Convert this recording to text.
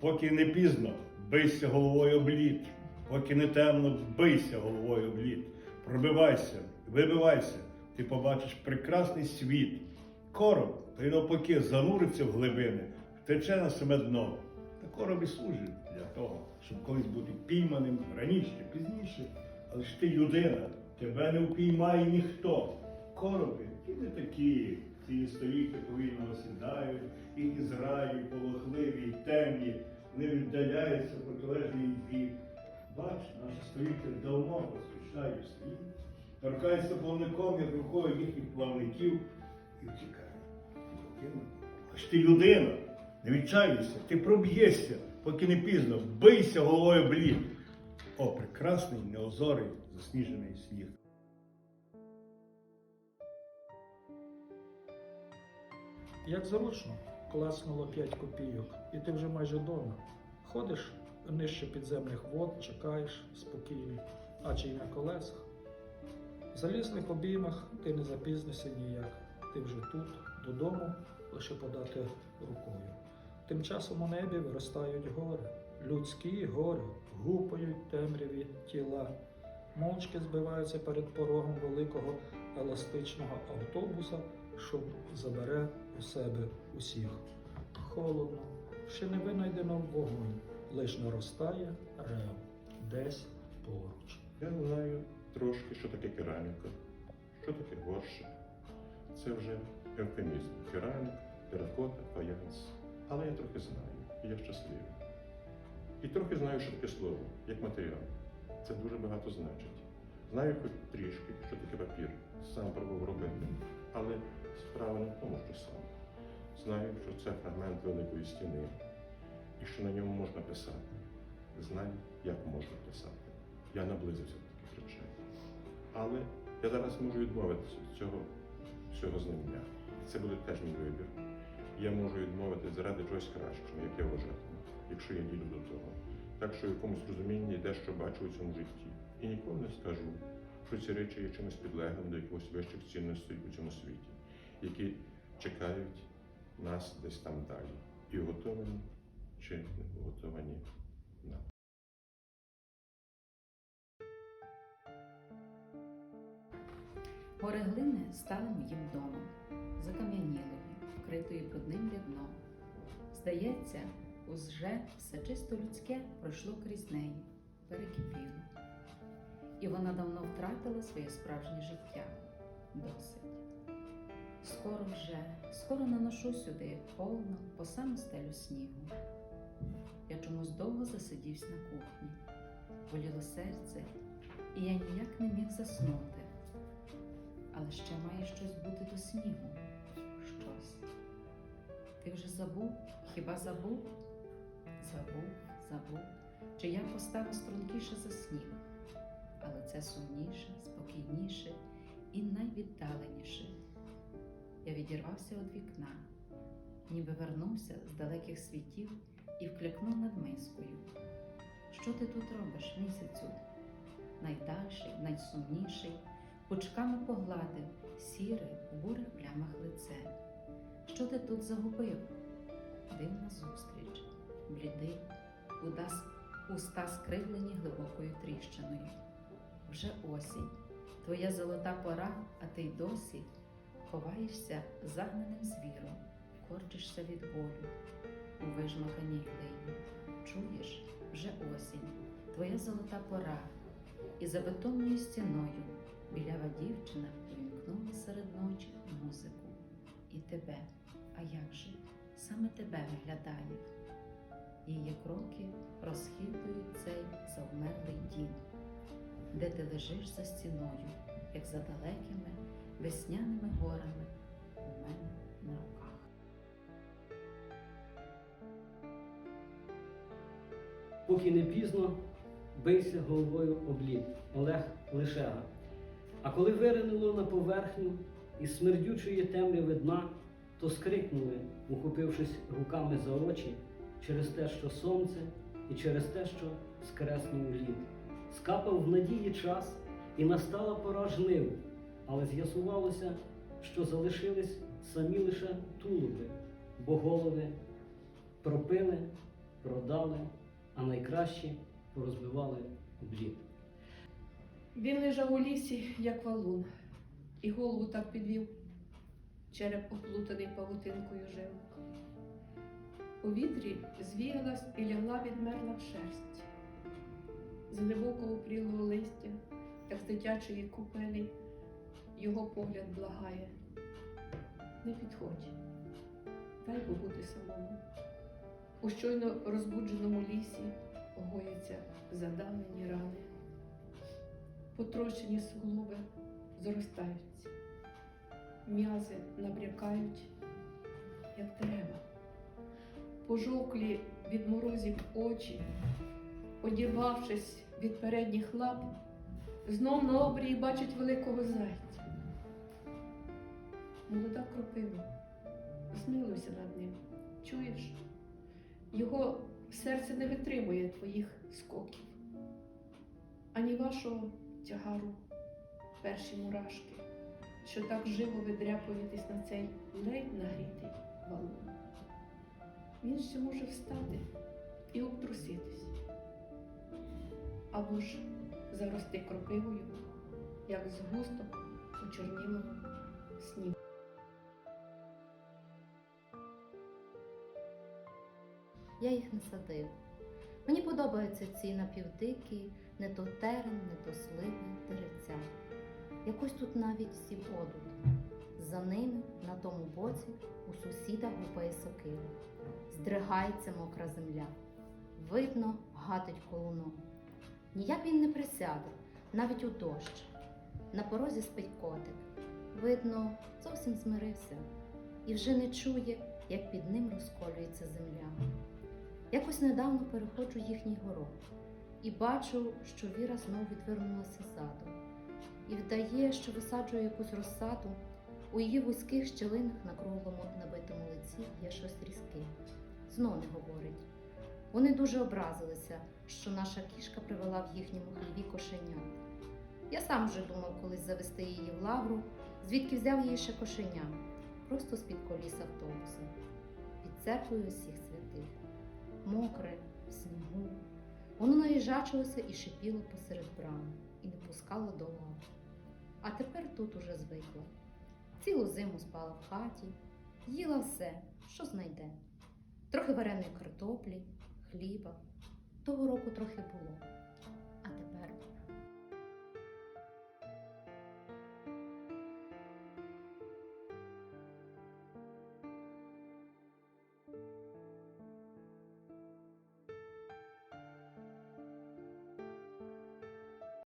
Поки не пізно, бийся головою об. Поки не темно, бийся головою об лід. Пробивайся, вибивайся, ти побачиш прекрасний світ. Короб, той навпаки, зануриться в глибини, втече на себе дно. Та короб і служить для того, щоб колись бути пійманим раніше, пізніше. Але ж ти людина, тебе не впіймає ніхто. Короби, ті не такі, ці століття повільно осідають, і із раю, полохливі, і темні, не віддаляються протилежний бік. Бач, наше століття давно посвящає світ, торкається плавником, як рукою їхніх плавників, і втікає. Аж ти людина, не відчаюйся, ти проб'єшся, поки не пізно, бийся головою блід. О, прекрасний, неозорий, засніжений сніг. Як зручно, класнуло 5 копійок, і ти вже майже вдома. Ходиш нижче підземних вод, чекаєш спокійно, а чи й на колесах. В залізних обіймах ти не запізнишся ніяк. Ти вже тут, додому, лише подати рукою. Тим часом у небі виростають гори, людські гори, гупають темряві тіла, мовчки збиваються перед порогом великого еластичного автобуса, що забере у себе усіх. Холодно, ще не винайдено вогонь, лиш наростає рев десь поруч. Я знаю трошки, що таке кераміка, що таке горщик. Це вже евфемізм. Керамік, теракота, фаянс. Але я трохи знаю, і я щасливий. І трохи знаю, що таке слово, як матеріал. Це дуже багато значить. Знаю хоч трішки, що таке папір. Сам пробував робити. Але справа не в тому, що сам. Знаю, що це фрагмент великої стіни, і що на ньому можна писати. Знаю, як можна писати. Я наблизився до таких речей. Але я зараз можу відмовитися від цього всього знання. Це буде теж мій вибір. Я можу відмовитися заради чогось кращого, як я вважатиму, якщо я дійду до того. Так що в якомусь розумінні дещо бачу у цьому житті. І ніколи не скажу, що ці речі є чимось підлеглим до якихось вищих цінностей у цьому світі, які чекають нас десь там далі. І готовані чи не готовані нам. Гори глини стали моїм домом, закам'янілою, вкритою брудним рядном. Здається, уже все чисто людське пройшло крізь неї, перекипіло. І вона давно втратила своє справжнє життя. Досить. Скоро вже, скоро наношу сюди повно по саму стелю снігу. Я чомусь довго засидівся на кухні, боліло серце, і я ніяк не міг заснути. Але ще має щось бути до снігу. Щось. Ти вже забув? Хіба забув? Забув, забув, чия постава стрункіша за сніг. Але це сумніше, спокійніше і найвіддаленіше. Я відірвався від вікна, ніби вернувся з далеких світів і вкликнув над мискою. Що ти тут робиш, місяцю? Найдальший, найсумніший, пучками погладив сіре в бурих плямах лице. Що ти тут загубив? Дивна зустріч, блідий, уста, уста скривлені глибокою тріщиною. Вже осінь, твоя золота пора, а ти й досі ховаєшся загнаним звіром, корчишся від болю у вижмаканій глині. Чуєш, вже осінь, твоя золота пора, і за бетонною стіною білява дівчина увімкнула серед ночі музику. І тебе, а як же, саме тебе виглядає. Її кроки розхитують цей завмерлий дім, де ти лежиш за стіною, як за далекими весняними горами у мене на руках. Поки не пізно, бийся головою об лід. Олег Лишега. А коли виринуло на поверхню із смердючої темряви дна, то скрикнули, ухопившись руками за очі, через те, що сонце, і через те, що скреснув лід. Скапав в надії час, і настала пора жнив, але з'ясувалося, що залишились самі лише тулуби, бо голови пропили, продали, а найкращі порозбивали обліт. Він лежав у лісі, як валун, і голову так підвів, череп оплутаний павутинкою жилок. У вітрі звіялась і лягла відмерла шерсть. З глибоко упрілого листя, як з дитячої купелі, його погляд благає. Не підходь, дай побути самому. У щойно розбудженому лісі гояться задавлені рани потрощені суглоби зростаються, м'язи набрякають, як дерева, пожовклі від морозів очі, одірвавшись від передніх лап, знов на обрії бачить великого зайця. Молода кропива, змилуйся над ним, чуєш? Його серце не витримує твоїх скоків, ані вашого тягару перші мурашки, що так живо видряпуєтесь на цей ледь нагрітий валун. Він ще може встати і обтруситись, або ж зарости кропивою, як з густо почорнілого снігу. Я їх не садив. Мені подобаються ці напівдикі, не то терен, не то сливи, деревця. Якось тут навіть всі одуть. За ними, на тому боці, у сусіда гупає сокира. Здригається мокра земля. Видно, гатить колуном. Ніяк він не присяде, навіть у дощ. На порозі спить котик. Видно, зовсім змирився і вже не чує, як під ним розколюється земля. Якось недавно переходжу їхній город і бачу, що Віра знов відвернулася ззаду і вдає, що висаджує якусь розсаду. У її вузьких щілинах на круглому набитому лиці є щось різке. Знов не говорить. Вони дуже образилися, що наша кішка привела в їхньому хліві кошенят. Я сам вже думав колись завести її в лавру, звідки взяв її ще кошеня, просто з-під коліс автобуса, під церквою усіх святих мокре, в снігу. Воно наїжачилося і шипіло посеред брами і не пускало до лав. А тепер тут уже звикла. Цілу зиму спала в хаті, їла все, що знайде. Трохи вареної картоплі, хліба. Того року трохи було.